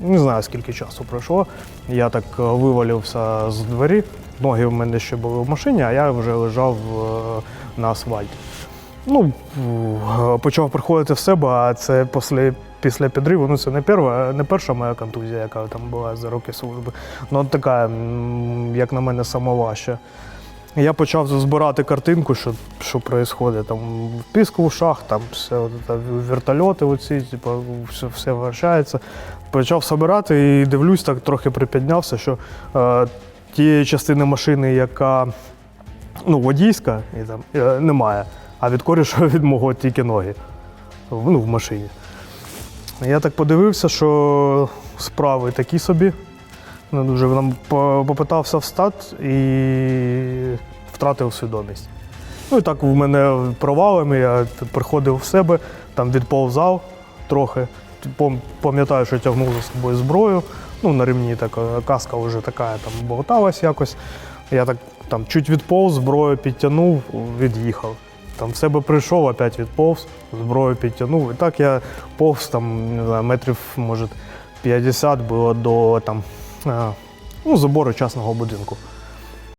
Не знаю, скільки часу пройшло. Я так е, вивалився з двері. Ноги в мене ще були в машині, а я вже лежав е, на асфальті. Ну, е, почав приходити в себе, а це після, після підриву. Ну, це не перша, не перша моя контузія, яка там була за роки служби. Ну, така, як на мене, самоважча. Я почав збирати картинку, що, що відбувається. Там в ушах, там все, вертольоти оці, типу, все, все вращається. Почав збирати і дивлюсь, так трохи припіднявся, що е, тієї частини машини, яка ну, водійська, і там, е, немає, а від коріша від мого тільки ноги ну, в машині. Я так подивився, що справи такі собі. Не дуже попитався встати і втратив свідомість. Ну і так в мене провалами, я приходив в себе, там відповзав трохи. Пам'ятаю, що тягнув за собою зброю. Ну, на ремні така каска вже така там болталась якось. Я так там чуть відповз, зброю підтягнув, від'їхав. Там в себе прийшов, опять відповз, зброю підтягнув. І так я повз там, не знаю, метрів, може, 50 було до там, е, ну, забору частного будинку.